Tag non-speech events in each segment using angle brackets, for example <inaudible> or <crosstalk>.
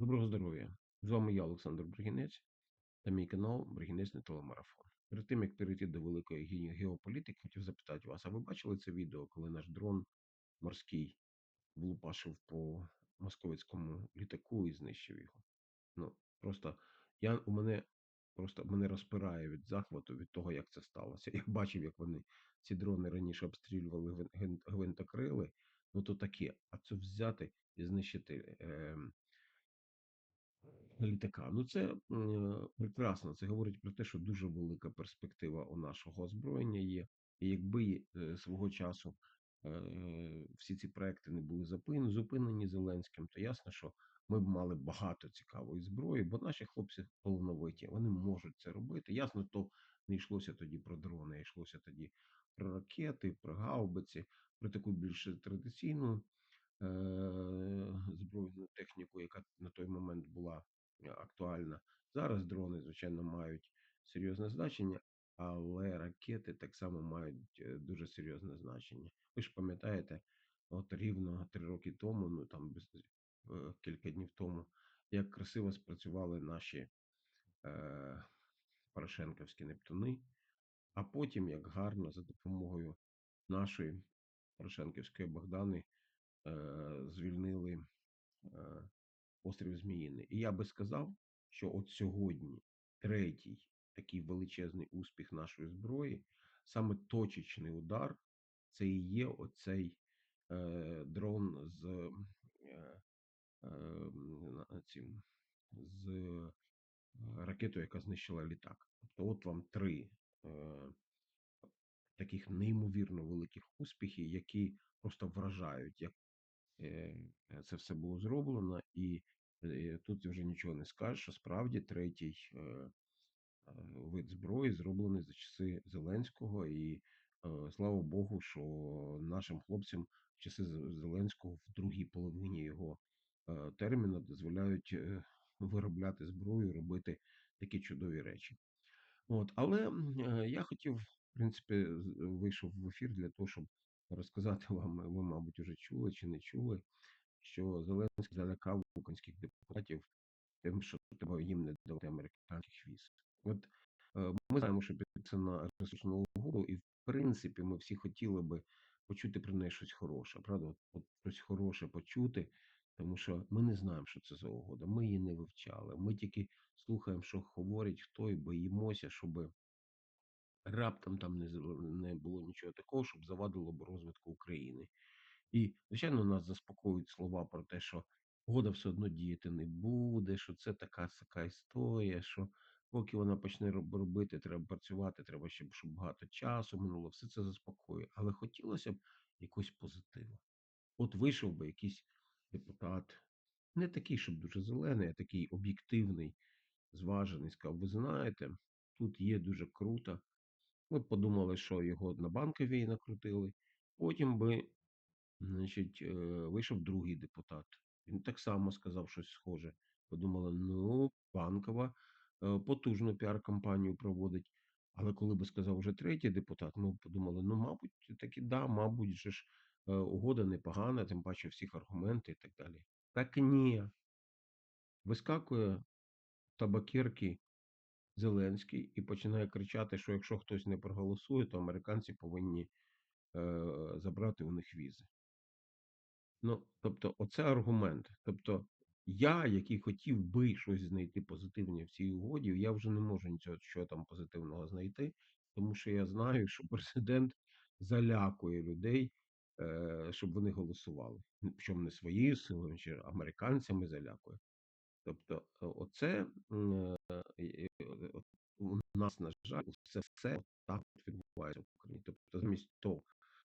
Доброго здоров'я! З вами я, Олександр Бригінець, та мій канал Бригінець на телемарафон. Перед тим, як перейти до великої ге- геополітики, хотів запитати вас, а ви бачили це відео, коли наш дрон морський влупашив по московицькому літаку і знищив його? Ну, просто я, у мене просто мене розпирає від захвату від того, як це сталося. Я бачив, як вони ці дрони раніше обстрілювали гвин- гвин- гвинтокрили, ну то таке, а це взяти і знищити. ем, літака. Ну, це прекрасно. Це говорить про те, що дуже велика перспектива у нашого озброєння є. І якби е, свого часу е, всі ці проекти не були зупинені, Зеленським, то ясно, що ми б мали багато цікавої зброї, бо наші хлопці талановиті, вони можуть це робити. Ясно, то не йшлося тоді про дрони, йшлося тоді про ракети, про гаубиці, про таку більш традиційну е, збройну техніку, яка на той момент була е, актуальна. Зараз дрони, звичайно, мають серйозне значення, але ракети так само мають е, дуже серйозне значення. Ви ж пам'ятаєте, от рівно три роки тому, ну там без е, кілька днів тому, як красиво спрацювали наші е, Порошенківські Нептуни, а потім як гарно за допомогою нашої Порошенківської Богдани е, звільнили е, острів Зміїний. І я би сказав, що от сьогодні третій такий величезний успіх нашої зброї, саме точечний удар, це і є оцей е, дрон з е, е, цим, з е, ракетою, яка знищила літак. Тобто, от вам три е, таких неймовірно великих успіхів, які просто вражають, як це все було зроблено, і е, тут вже нічого не скажеш, що справді третій е, е, вид зброї зроблений за часи Зеленського, і е, слава Богу, що нашим хлопцям в часи Зеленського в другій половині його е, терміну дозволяють е, виробляти зброю, робити такі чудові речі. От, але е, я хотів, в принципі, вийшов в ефір для того, щоб розказати вам, ви, мабуть, вже чули чи не чули, що Зеленський залякав українських депутатів тим, що треба їм не давати американських віз. От е, ми знаємо, що підписана ресурсну угоду, і в принципі ми всі хотіли би почути про неї щось хороше. Правда, от, щось хороше почути, тому що ми не знаємо, що це за угода. Ми її не вивчали. Ми тільки слухаємо, що говорить хто, і боїмося, щоб раптом там не, не було нічого такого, щоб завадило б розвитку України. І, звичайно, нас заспокоюють слова про те, що угода все одно діяти не буде, що це така така історія, що поки вона почне робити, треба працювати, треба ще, щоб багато часу минуло. Все це заспокоює. Але хотілося б якось позитиву. От вийшов би якийсь депутат, не такий, щоб дуже зелений, а такий об'єктивний, зважений, сказав, ви знаєте, тут є дуже круто. Ми б подумали, що його на банковій накрутили. Потім би Значить, е, вийшов другий депутат. Він так само сказав щось схоже. Подумали, ну, Банкова е, потужну піар-кампанію проводить. Але коли би сказав вже третій депутат, ми б подумали, ну, мабуть, таки да, мабуть, же ж е, угода непогана, тим паче всіх аргументи і так далі. Так ні. Вискакує табакерки Зеленський і починає кричати, що якщо хтось не проголосує, то американці повинні е, забрати у них візи. Ну, тобто, оце аргумент. Тобто, я, який хотів би щось знайти позитивне в цій угоді, я вже не можу нічого що там позитивного знайти, тому що я знаю, що <laughs> президент залякує людей, е, щоб вони голосували. Причому не своєю силою, чи американцями залякує. Тобто, е, оце е, у нас, на жаль, все, все так відбувається в Україні. Тобто, замість того,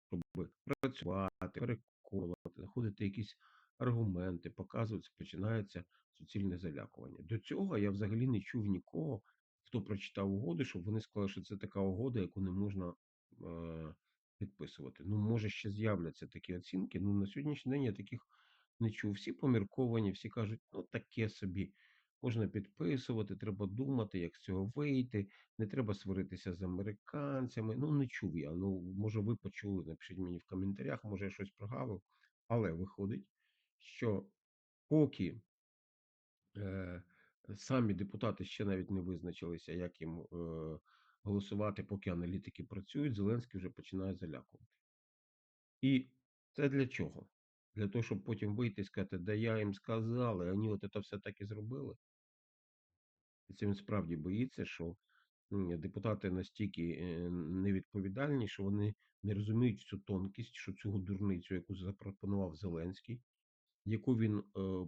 щоб працювати, переконувати, знаходити якісь аргументи, показувати, починається суцільне залякування. До цього я взагалі не чув нікого, хто прочитав угоду, щоб вони сказали, що це така угода, яку не можна е, підписувати. Ну, може, ще з'являться такі оцінки. Ну, на сьогоднішній день я таких не чув. Всі помірковані, всі кажуть, ну таке собі. Можна підписувати, треба думати, як з цього вийти. Не треба сваритися з американцями. Ну, не чув я. Ну, може, ви почули, напишіть мені в коментарях, може я щось прогавив. Але виходить, що поки Е, самі депутати ще навіть не визначилися, як їм е, голосувати, поки аналітики працюють. Зеленський вже починає залякувати. І це для чого? Для того, щоб потім вийти і сказати, да я їм сказав, і вони от це все так і зробили. І це він справді боїться, що депутати настільки е, невідповідальні, що вони не розуміють цю тонкість, що цю дурницю, яку запропонував Зеленський, яку він е,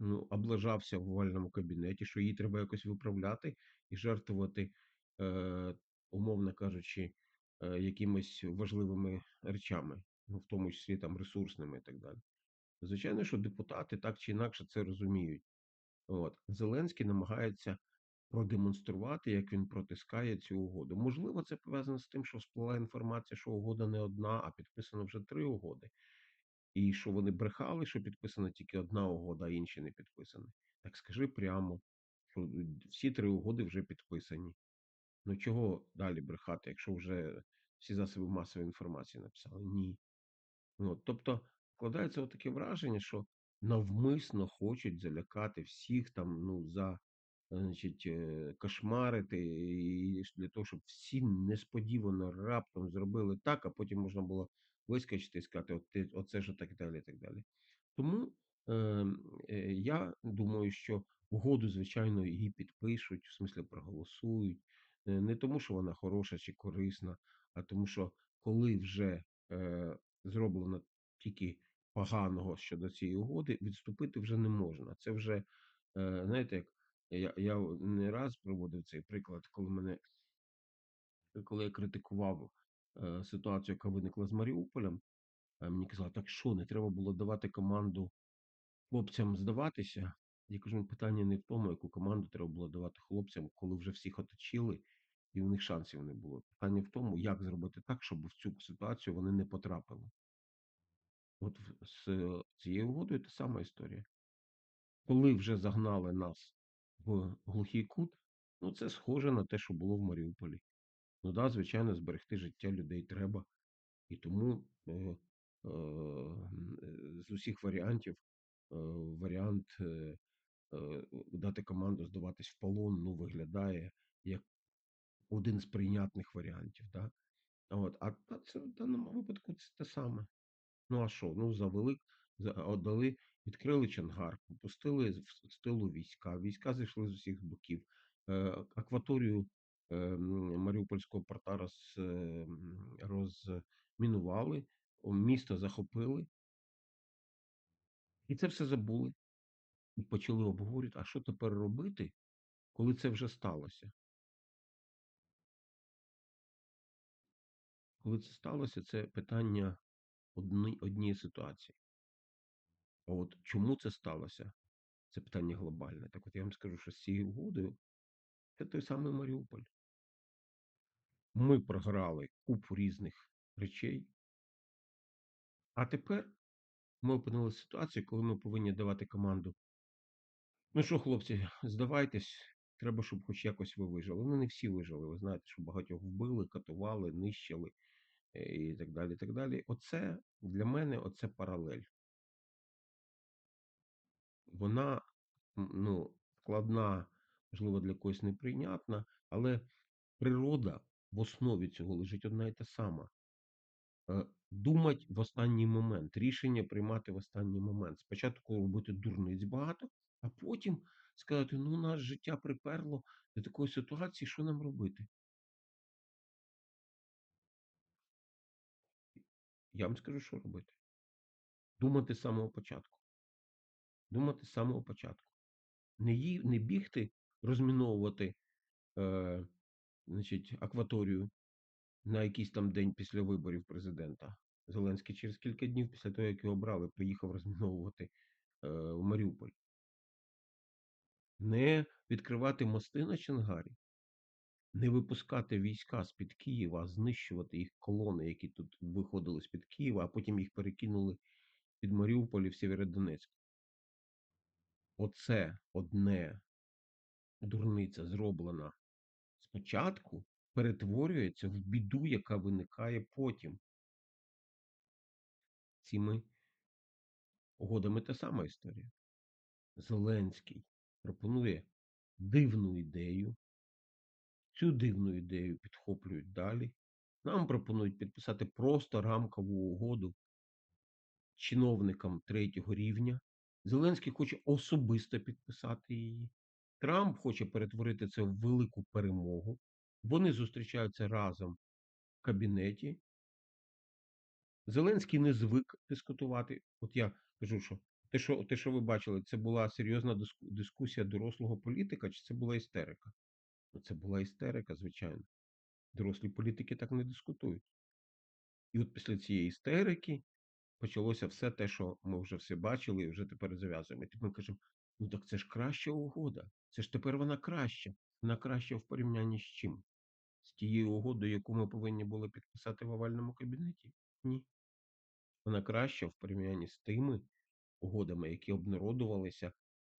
ну, облажався в овальному кабінеті, що її треба якось виправляти і жертвувати, е, умовно кажучи, е, якимись важливими речами, ну, в тому числі там ресурсними і так далі. Звичайно, що депутати так чи інакше це розуміють. От Зеленський намагається продемонструвати, як він протискає цю угоду. Можливо, це пов'язано з тим, що всплила інформація, що угода не одна, а підписано вже три угоди. І що вони брехали, що підписана тільки одна угода, а інші не підписані. Так скажи прямо, що всі три угоди вже підписані. Ну чого далі брехати, якщо вже всі засоби масової інформації написали? Ні. Ну, тобто складається таке враження, що навмисно хочуть залякати всіх там, ну, за значить, е, кошмарити, і для того, щоб всі несподівано раптом зробили так, а потім можна було вискочити і сказати, от оце ж так далі, і так далі. Тому е, е, я думаю, що угоду, звичайно, її підпишуть, в смислі проголосують. Е, Не тому, що вона хороша чи корисна, а тому, що коли вже е, зроблено тільки поганого щодо цієї угоди, відступити вже не можна. Це вже, е, знаєте, як я, я не раз проводив цей приклад, коли мене коли я критикував е, ситуацію, яка виникла з Маріуполем, е, мені казали, так що не треба було давати команду хлопцям здаватися. Я кажу, «Ну, питання не в тому, яку команду треба було давати хлопцям, коли вже всіх оточили, і в них шансів не було. Питання в тому, як зробити так, щоб в цю ситуацію вони не потрапили. От з е, цією угодою та сама історія. Коли вже загнали нас в глухий кут, ну це схоже на те, що було в Маріуполі. Ну да, звичайно, зберегти життя людей треба. І тому е, е, е, з усіх варіантів е, варіант е, е, дати команду здаватись в полон, ну, виглядає як один з прийнятних варіантів. Да? От, а це в даному випадку це те саме. Ну а що? Ну, завели, отдали, відкрили Чонгар, попустили в стилу війська. Війська зайшли з усіх боків. Е, акваторію е, Маріупольського порта роз, е, розмінували, місто захопили, і це все забули. І почали обговорювати, а що тепер робити, коли це вже сталося? Коли це сталося, це питання одні, однієї ситуації. А от чому це сталося? Це питання глобальне. Так от я вам скажу, що з цією угодою це той самий Маріуполь. Ми програли купу різних речей, а тепер ми опинилися в ситуації, коли ми повинні давати команду. Ну що, хлопці, здавайтесь, треба, щоб хоч якось ви вижили. Ну, не всі вижили. Ви знаєте, що багатьох вбили, катували, нищили і так далі. і так далі. Оце для мене оце паралель. Вона ну, складна, можливо, для когось неприйнятна, але природа в основі цього лежить одна і та сама. Е, думать в останній момент, рішення приймати в останній момент. Спочатку робити дурниць багато, а потім сказати: ну, нас життя приперло до такої ситуації, що нам робити? Я вам скажу, що робити. Думати з самого початку. Думати з самого початку. Не, ї, не бігти, розміновувати е, значить, акваторію на якийсь там день після виборів президента. Зеленський через кілька днів після того, як його обрали, поїхав розміновувати е, в Маріуполь. Не відкривати мости на Чангарі, не випускати війська з-під Києва, а знищувати їх колони, які тут виходили з-під Києва, а потім їх перекинули під Маріуполь і в Сєвєродонецьк. Оце одне дурниця зроблена спочатку, перетворюється в біду, яка виникає потім. Цими угодами та сама історія. Зеленський пропонує дивну ідею. Цю дивну ідею підхоплюють далі. Нам пропонують підписати просто рамкову угоду чиновникам третього рівня. Зеленський хоче особисто підписати її. Трамп хоче перетворити це в велику перемогу. Вони зустрічаються разом в кабінеті. Зеленський не звик дискутувати. От я кажу, що те, що те, що ви бачили, це була серйозна диску- дискусія дорослого політика, чи це була істерика? Ну, це була істерика, звичайно. Дорослі політики так не дискутують. І от після цієї істерики почалося все те, що ми вже все бачили, і вже тепер зав'язуємо. І ми кажемо: ну так це ж краща угода. Це ж тепер вона краща. Вона краща в порівнянні з чим? З тією угодою, яку ми повинні були підписати в овальному кабінеті? Ні. Вона краща в порівнянні з тими угодами, які обнародувалися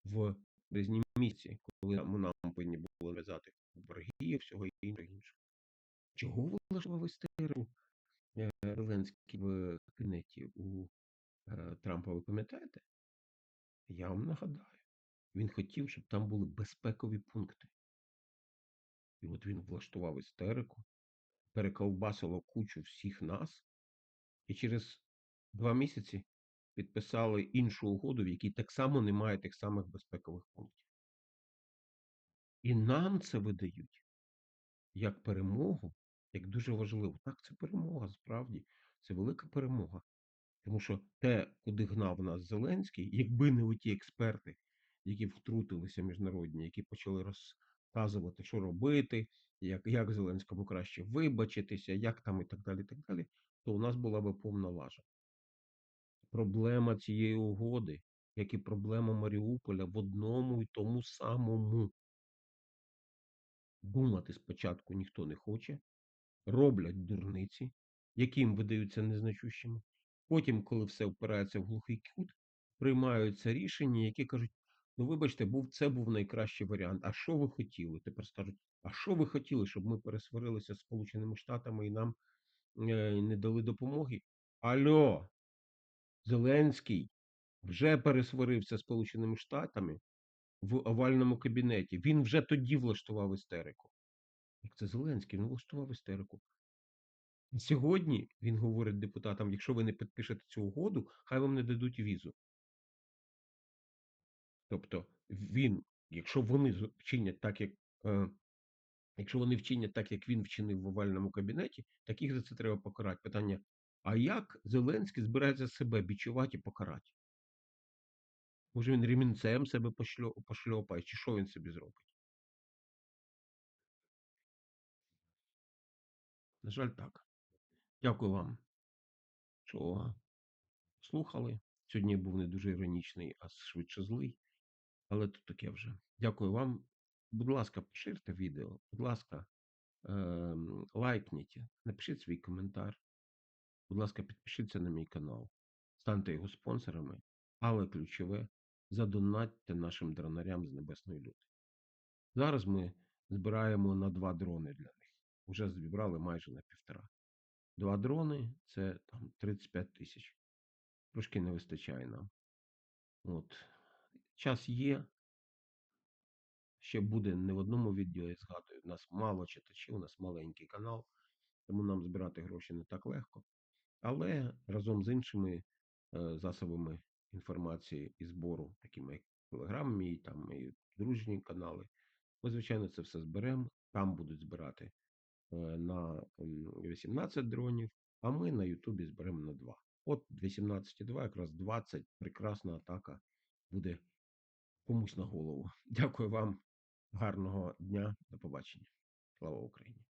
в березні місяці, коли нам повинні були в'язати борги і всього іншого іншого. Чого влаштував істерику е, Зеленський в кабінеті у е, Трампа, ви пам'ятаєте? Я вам нагадаю. Він хотів, щоб там були безпекові пункти. І от він влаштував істерику, перековбасило кучу всіх нас, і через два місяці підписали іншу угоду, в якій так само немає тих самих безпекових пунктів. І нам це видають як перемогу, як дуже важливо. Так, це перемога, справді, це велика перемога. Тому що те, куди гнав нас Зеленський, якби не оті експерти, які втрутилися міжнародні, які почали розказувати, що робити, як, як Зеленському краще вибачитися, як там і так далі, і так далі, то у нас була би повна лажа. Проблема цієї угоди, як і проблема Маріуполя в одному і тому самому. Думати спочатку ніхто не хоче, роблять дурниці, які їм видаються незначущими. Потім, коли все впирається в глухий кут, приймаються рішення, які кажуть: ну, вибачте, був це був найкращий варіант. А що ви хотіли? Тепер скажуть, а що ви хотіли, щоб ми пересварилися з Сполученими Штатами і нам е, не дали допомоги? Альо, Зеленський вже пересварився з Сполученими Штатами в овальному кабінеті. Він вже тоді влаштував істерику. Як це Зеленський, він влаштував істерику. Сьогодні він говорить депутатам: якщо ви не підпишете цю угоду, хай вам не дадуть візу. Тобто він, якщо вони вчинять так, як е, якщо вони вчинять так, як він вчинив в овальному кабінеті, так їх за це треба покарати. Питання: а як Зеленський збирається себе бічувати і покарати? Може він ремінцем себе пошльопає, чи що він собі зробить? На жаль, так. Дякую вам, що слухали. Сьогодні був не дуже іронічний, а швидше злий. Але то таке вже. Дякую вам. Будь ласка, поширте відео. Будь ласка, ем, лайкніть, напишіть свій коментар. Будь ласка, підпишіться на мій канал, станьте його спонсорами, але ключове задонатьте нашим дронарям з Небесної Люти. Зараз ми збираємо на два дрони для них. Вже зібрали майже на півтора. Два дрони це там 35 тисяч. Трошки не вистачає нам. От. Час є. Ще буде не в одному відео, я згадую. У нас мало читачів, у нас маленький канал, тому нам збирати гроші не так легко. Але разом з іншими е, засобами інформації і збору, такими як Телеграм, мій, там мої дружні канали, ми, звичайно, це все зберемо. Там будуть збирати е, на 18 дронів, а ми на Ютубі зберемо на 2. От 18,2, якраз 20, прекрасна атака буде комусь на голову. <laughs> Дякую вам. Гарного дня. До побачення. Слава Україні!